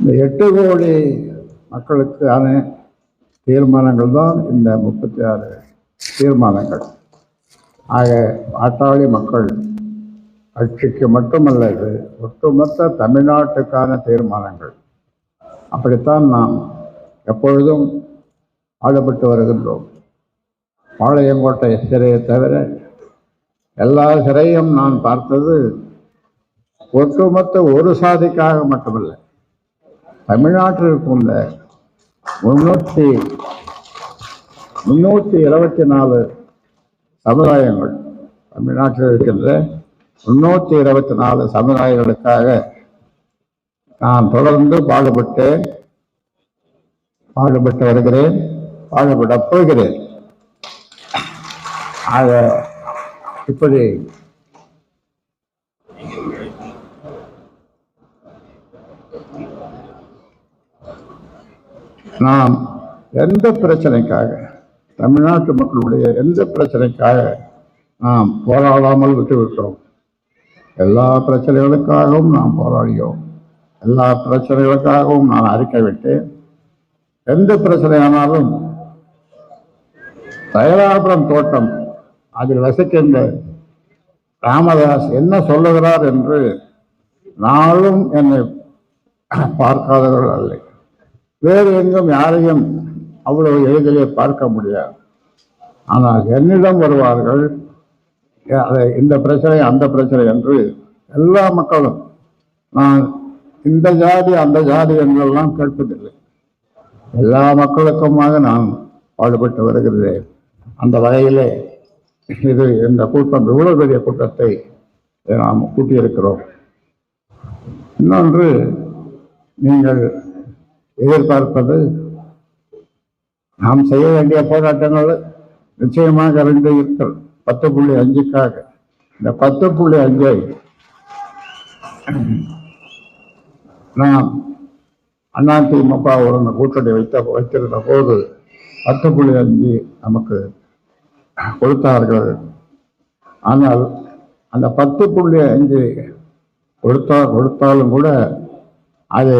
இந்த எட்டு கோடி மக்களுக்கான தீர்மானங்கள் தான் இந்த முப்பத்தி ஆறு தீர்மானங்கள். ஆக பாட்டாளி மக்கள் கட்சிக்கு மட்டுமல்ல இது ஒட்டுமொத்த தமிழ்நாட்டுக்கான தீர்மானங்கள். அப்படித்தான் நாம் எப்பொழுதும் பாடுபட்டு வருகின்றோம். பாளையங்கோட்டை சிறையை தவிர எல்லா சிறையும் நான் பார்த்தது ஒட்டுமொத்த ஒரு சாதிக்காக மட்டுமல்ல. தமிழ்நாட்டில் முன்னூற்றி முன்னூற்றி இருபத்தி நாலு சமுதாயங்கள் தமிழ்நாட்டில் இருக்கின்ற முன்னூற்றி இருபத்தி நாலு சமுதாயங்களுக்காக நான் தொடர்ந்து பாடுபட்டு பாடுபட்டு வருகிறேன் பாடுபட போகிறேன். ஆக இப்படி நாம் எந்த பிரச்சனைக்காக தமிழ்நாட்டு மக்களுடைய எந்த பிரச்சனைக்காக நாம் போராடாமல் விட்டுவிட்டோம்? எல்லா பிரச்சனைகளுக்காகவும் நாம் போராடியோம். எல்லா பிரச்சனைகளுக்காகவும் நான் அறிக்கை விட்டேன். எந்த பிரச்சனையானாலும் தயராபுரம் தோட்டம் அதில் வசிக்கின்ற ராமதாஸ் என்ன சொல்லுகிறார் என்று நாளும் என்னை பார்க்காதவர்கள் அல்ல. வேறு எங்கும் யாரையும் அவ்வளவு எளிதிலே பார்க்க முடியாது. ஆனால் என்னிடம் வருவார்கள் அதை இந்த பிரச்சனை அந்த பிரச்சனை என்று எல்லா மக்களும் நான் இந்த ஜாதி அந்த ஜாதி என்றெல்லாம் கேட்பதில்லை. எல்லா மக்களுக்குமாக நான் பாடுபட்டு வருகிறேன். அந்த வகையிலே இது இந்த கூட்டம் இவ்வளவு பெரிய கூட்டத்தை நாம் கூட்டியிருக்கிறோம். இன்னொன்று நீங்கள் எதிர்பார்ப்பது நாம் செய்ய வேண்டிய போராட்டங்கள் நிச்சயமாக ரெண்டு இருக்கிறது. பத்து புள்ளி அஞ்சுக்காக. இந்த பத்து புள்ளி அஞ்சை நாம் அதிமுக ஒரு கூட்டணி வைத்த வைத்திருந்த போது பத்து புள்ளி அஞ்சு நமக்கு கொடுத்தார்கள். ஆனால் அந்த பத்து புள்ளி அஞ்சு கொடுத்தா கொடுத்தாலும் கூட அதை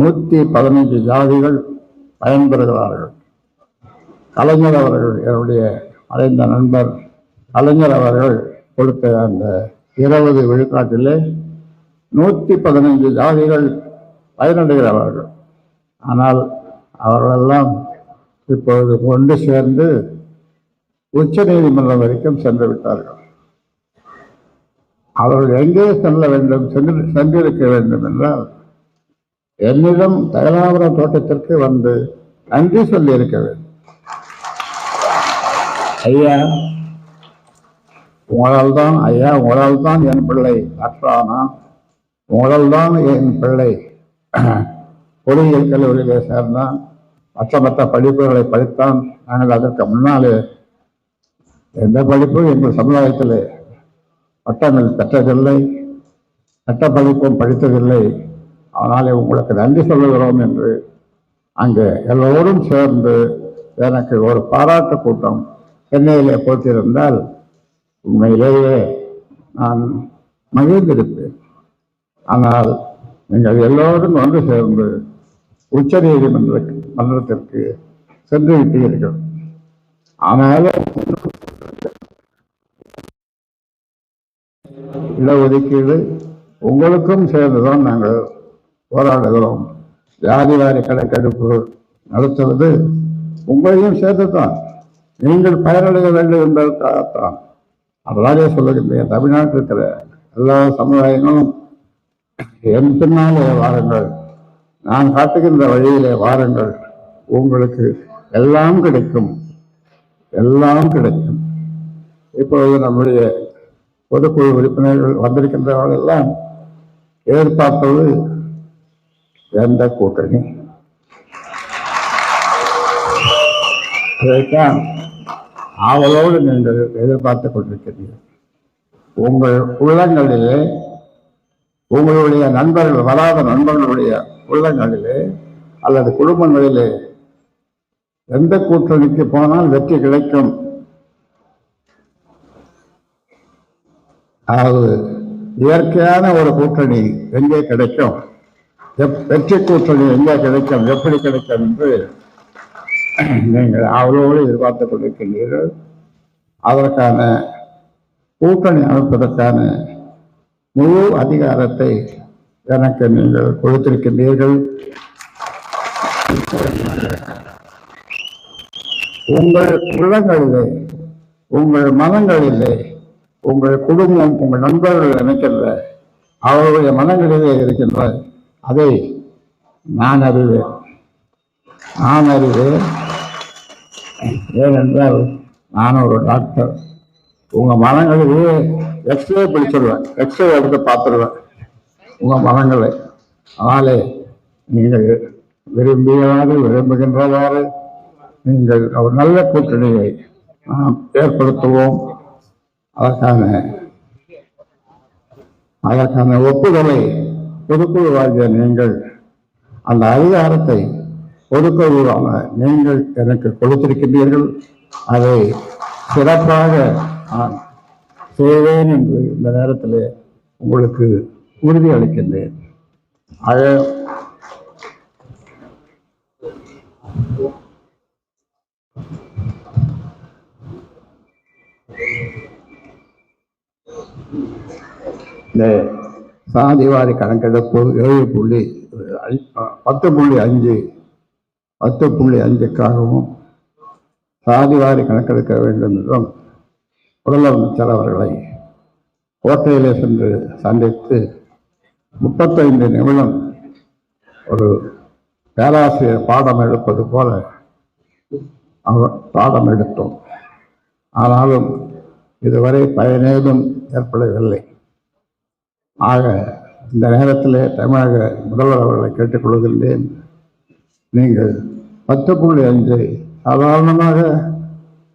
நூற்றி பதினைஞ்சு ஜாதிகள் பயன்பெறுகிறார்கள். கலைஞர் அவர்கள் என்னுடைய மறைந்த நண்பர் கலைஞர் அவர்கள் கொடுத்த அந்த இருபது விழுக்காட்டிலே நூற்றி பதினைஞ்சு ஜாதிகள் பயனடைகிறவர்கள் ஆனால் அவர்களெல்லாம் இப்பொழுது கொண்டு சேர்ந்து உச்ச நீதிமன்றம் வரைக்கும் சென்று விட்டார்கள். அவர்கள் எங்கே செல்ல வேண்டும் சென்று சென்றிருக்க வேண்டும் என்றால் என்னிடம் தகலாபுரம் தோட்டத்திற்கு வந்து நன்றி சொல்லி இருக்க வேண்டும். ஐயா. உங்களால் தான் ஐயா உங்களால் தான் என் பிள்ளை டாக்டரானான் உங்களால் தான் என் பிள்ளை பொறியியல் கல்லூரியிலே சேர்ந்தான். மற்ற மற்ற படிப்புகளை படித்தான். நாங்கள் அதற்கு முன்னாலே எந்த படிப்பும் எங்கள் சமுதாயத்தில் பட்டங்கள் பெற்றதில்லை. சட்ட படிப்பும் படித்ததில்லை. அதனாலே உங்களுக்கு நன்றி சொல்லுகிறோம் என்று அங்கே எல்லோரும் சேர்ந்து எனக்கு ஒரு பாராட்டு கூட்டம் சென்னையிலே போத்திருந்தால் உண்மையிலேயே நான் மகிழ்ந்திருப்பேன். ஆனால் நீங்கள் எல்லோரும் ஒன்று சேர்ந்து உச்ச நீதிமன்ற மன்றத்திற்கு சென்று விட்டீர்கள். ஆனாலும் இடஒதுக்கீடு உங்களுக்கும் சேர்ந்துதான் நாங்கள் போராடுகிறோம். ஜாதி வாரி கணக்கெடுப்பு நடத்துவது உங்களையும் சேர்த்து தான் நீங்கள் பயனடைய வேண்டும் என்பதற்காகத்தான். அதனாலே சொல்லுகின்றேன் தமிழ்நாட்டில் இருக்கிற எல்லா சமுதாயங்களும் என் பின்னாலே வாருங்கள். நான் காட்டுகின்ற வழியிலே வாருங்கள். உங்களுக்கு எல்லாம் கிடைக்கும். எல்லாம் கிடைக்கும். இப்பொழுது நம்முடைய பொதுக்குழு உறுப்பினர்கள் வந்திருக்கின்றவர்கள் எல்லாம் எதிர்பார்ப்பது எந்த கூட்டணி. இதைத்தான் ஆவலோடு நீங்கள் எதிர்பார்த்து கொண்டிருக்கிறீர்கள். உங்கள் உள்ளங்களிலே உங்களுடைய நண்பர்கள் வராத நண்பர்களுடைய உள்ளங்களிலே அல்லது குடும்பங்களிலே எந்த கூட்டணிக்கு போனால் வெற்றி கிடைக்கும்? அதாவது இயற்கையான ஒரு கூட்டணி எங்கே கிடைக்கும்? வெற்றி கூட்டணி எங்கே கிடைக்கும் எப்படி கிடைக்கும் என்று நீங்கள் அவளோடு எதிர்பார்த்துக் கொண்டிருக்கின்றீர்கள் அதற்கான கூட்டணி அமைப்பதற்கான முழு அதிகாரத்தை எனக்கு நீங்கள் கொடுத்திருக்கின்றீர்கள். உங்கள் உள்ளங்களிலே உங்கள் மனங்களிலே உங்கள் குடும்பம் உங்கள் நண்பர்கள் நினைக்கின்ற அவருடைய மனங்களிலே இருக்கின்ற அதை நான் அறிவேன். நான் அறிவேன். ஏனென்றால் நான் ஒரு டாக்டர். உங்க மனங்களிலே எக்ஸ்ரே பிடிச்சிருவேன். எக்ஸ்ரே எடுத்து பார்த்துருவேன். உங்க மனங்களை ஆளே நீங்கள் விரும்பியவாறு விரும்புகின்றவாறு நீங்கள் ஒரு நல்ல கூட்டணியை நாம் ஏற்படுத்துவோம். அதற்கான அதற்கான ஒப்புதலை பொதுக்குழுவாகிய நீங்கள் அந்த அதிகாரத்தை பொதுக்குழுவான நீங்கள் எனக்கு கொடுத்திருக்கின்றீர்கள். அதை சிறப்பாக நான் செய்வேன் என்று இந்த நேரத்தில் உங்களுக்கு உறுதி அளிக்கின்றேன். அது இந்த சாதிவாரி கணக்கெடுப்பு ஏழு புள்ளி பத்து புள்ளி அஞ்சு பத்து புள்ளி அஞ்சுக்காகவும் சாதிவாரி கணக்கெடுக்க வேண்டும் என்றும் முதலமைச்சர் அவர்களை கோட்டையிலே சென்று சந்தித்து முப்பத்தைந்து நிமிடம் ஒரு பேராசிரியர் பாடம் எடுப்பது போல அவர் பாடம் எடுத்தோம். ஆனாலும் இதுவரை பயனேதும் ஏற்படவில்லை. ஆக இந்த நேரத்தில் தமிழக முதல்வர் அவர்களை கேட்டுக்கொள்வதில்லேன் நீங்கள் பத்து புள்ளி அஞ்சு சாதாரணமாக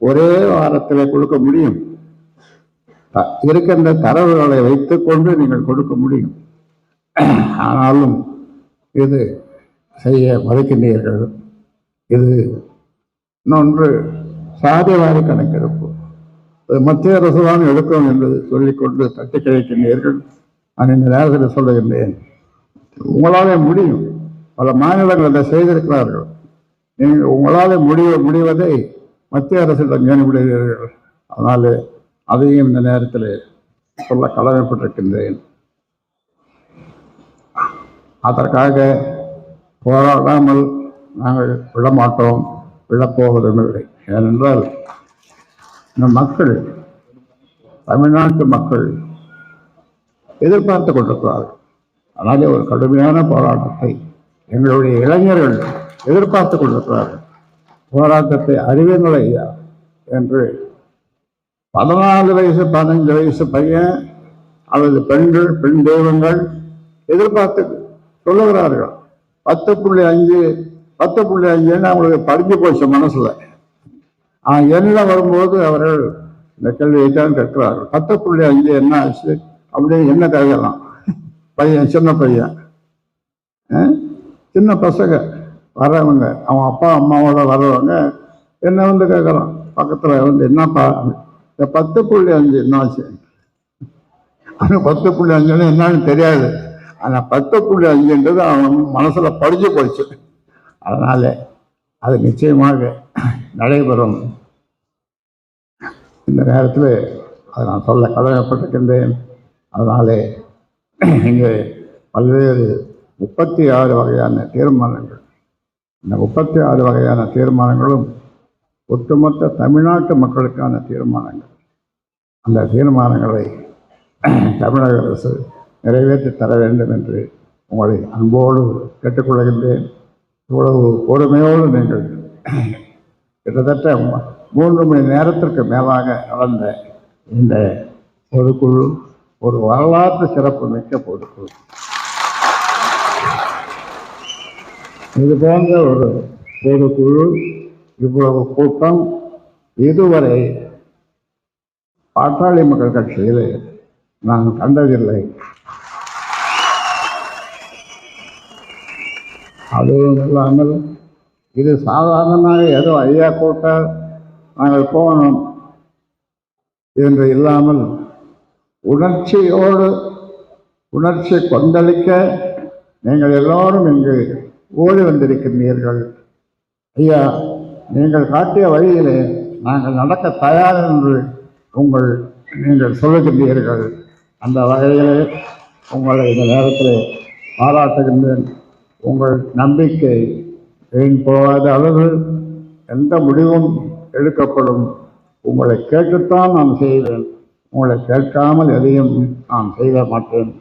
ஒரே வாரத்தில் கொடுக்க முடியும். இருக்கின்ற தரவுகளை வைத்துக்கொண்டு நீங்கள் கொடுக்க முடியும். ஆனாலும் இது செய்ய மறுக்கின்றீர்கள். இது இன்னொன்று சாதிவாரி கணக்கெடுப்பு. மத்திய அரசு தான் எடுக்கும் என்று சொல்லிக்கொண்டு தட்டி கிடைக்கின்றீர்கள் நான் இந்த நேரத்தில் சொல்லுகின்றேன் உங்களாலே முடியும். பல மாநிலங்கள் அதை செய்திருக்கிறார்கள். நீங்கள் உங்களால் முடிய முடிவதை மத்திய அரசிடம் ஏன் விடுகிறீர்கள் அதனாலே அதையும் இந்த நேரத்தில் சொல்ல கடமைப்பட்டிருக்கின்றேன். அதற்காக போராடாமல் நாங்கள் விடமாட்டோம். விடப்போவதும் இல்லை. ஏனென்றால் இந்த மக்கள் தமிழ்நாட்டு மக்கள் எதிர்பார்த்து கொண்டிருக்கிறார்கள் அதனாலே ஒரு கடுமையான போராட்டத்தை எங்களுடைய இளைஞர்கள் எதிர்பார்த்து கொண்டிருக்கிறார்கள் போராட்டத்தை அறிவுங்கள் ஐயா என்று பதினாலு வயசு பதினஞ்சு வயசு பையன் அல்லது பெண்கள் பெண் தெய்வங்கள் எதிர்பார்த்து சொல்லுகிறார்கள். பத்து புள்ளி அஞ்சு பத்து புள்ளி அஞ்சுன்னு அவங்களுக்கு படிஞ்சு போச்சு மனசுல. ஆனா என்ன வரும்போது அவர்கள் இந்த கேள்வியை தான் கேட்கிறார்கள். பத்து புள்ளி அஞ்சு என்ன ஆச்சு? அப்படின்னு என்ன கதையெல்லாம்? பையன் சின்ன பையன். ஆ? சின்ன பசங்க வர்றவங்க அவன் அப்பா அம்மாவோட வர்றவங்க என்ன வந்து கேட்குறான் பக்கத்தில் வந்து என்னப்பா? இந்த பத்து புள்ளி அஞ்சு என்ன ஆச்சு? பத்து புள்ளி அஞ்சுன்னு என்னன்னு தெரியாது. ஆனால் பத்து புள்ளி அஞ்சுன்றது அவன் மனசில் படிஞ்சு போச்சு. அதனால் அது நிச்சயமாக நடைபெறும். இந்த நேரத்தில் அதை நான் சொல்ல கடமைப்பட்டிருக்கின்றேன் அதனாலே இங்கே பல்வேறு முப்பத்தி ஆறு வகையான தீர்மானங்கள். இந்த முப்பத்தி ஆறு வகையான தீர்மானங்களும் ஒட்டுமொத்த தமிழ்நாட்டு மக்களுக்கான தீர்மானங்கள். அந்த தீர்மானங்களை தமிழக அரசு நிறைவேற்றி தர வேண்டும் என்று உங்களை அன்போடு கேட்டுக்கொள்கின்றேன். இவ்வளவு பொறுமையோடு நீங்கள் கிட்டத்தட்ட மூன்று மணி நேரத்திற்கு மேலாக நடந்த இந்த பொதுக்குழு ஒரு வரலாற்று சிறப்பு மிக்க பொறுப்பு. இது போன்ற ஒரு பொதுக்குழு இவ்வளவு கூட்டம் இதுவரை பாட்டாளி மக்கள் கட்சியில் நான் கண்டதில்லை. அதுவும் இல்லாமல் இது சாதாரணமாக ஏதோ ஐயா கூட்ட நாங்கள் போகணும் என்று இல்லாமல் உணர்ச்சியோடு உணர்ச்சி கொந்தளிக்க நீங்கள் எல்லோரும் இங்கு ஓடி வந்திருக்கின்றீர்கள் ஐயா நீங்கள் காட்டிய வழியிலே நாங்கள் நடக்க தயார் என்று உங்கள் நீங்கள் சொல்லுகின்றீர்கள். அந்த வகையிலே உங்களை இந்த நேரத்தில் பாராட்டுகின்றேன். உங்கள் நம்பிக்கை வீண் போகாத அளவு எந்த முடிவும் எடுக்கப்படும் உங்களை கேட்டுத்தான் நான் செய்வேன். உங்களை கேட்காமல் எதையும் நான் செய்ய மாட்டேன்.